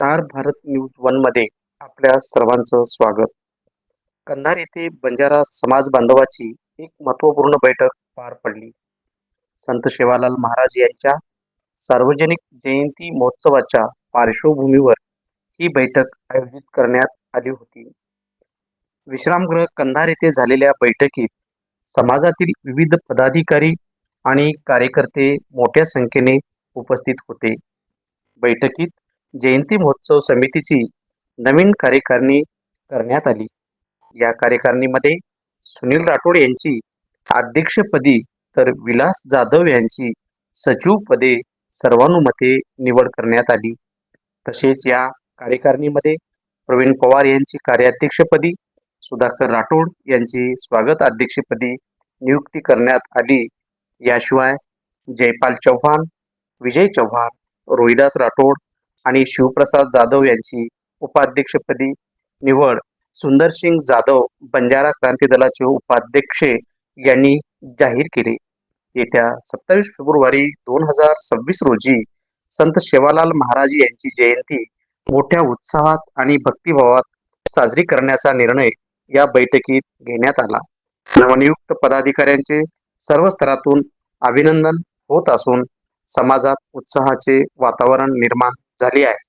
Star Bharat news वनमध्ये आपल्या सर्वांचं स्वागत. कंधार येथे बंजारा समाज बांधवाची एक महत्त्वपूर्ण बैठक पार पडली. संत सेवालाल महाराज यांच्या सार्वजनिक जयंती महोत्सवाच्या पार्श्वभूमीवर ही बैठक आयोजित करण्यात आली होती. विश्रामगृह कंधार येथे झालेल्या बैठकीत समाजातील विविध पदाधिकारी आणि कार्यकर्ते मोठ्या संख्येने उपस्थित होते. बैठकीत जयंती महोत्सव समितीची नवीन कार्यकारिणी करण्यात आली. या कार्यकारिणीमध्ये सुनील राठोड यांची अध्यक्षपदी तर विलास जाधव यांची सचिवपदे सर्वानुमते निवड करण्यात आली. तसेच या कार्यकारिणीमध्ये प्रवीण पवार यांची कार्याध्यक्षपदी सुधाकर राठोड यांची स्वागत अध्यक्षपदी नियुक्ती करण्यात आली. याशिवाय जयपाल चव्हाण विजय चव्हाण रोहिदास राठोड आणि शिवप्रसाद जाधव यांची उपाध्यक्षपदी निवड. सुंदरसिंग जाधव बंजारा क्रांती दलाचे उपाध्यक्ष यांनी जाहीर केले. येत्या सत्तावीस फेब्रुवारी दोन हजार सव्वीस रोजी संत शेवालाल महाराज यांची जयंती मोठ्या उत्साहात आणि भक्तिभावात साजरी करण्याचा निर्णय या बैठकीत घेण्यात आला. नवनियुक्त पदाधिकाऱ्यांचे सर्व स्तरातून अभिनंदन होत असून समाजात उत्साहाचे वातावरण निर्माण झाली आहे.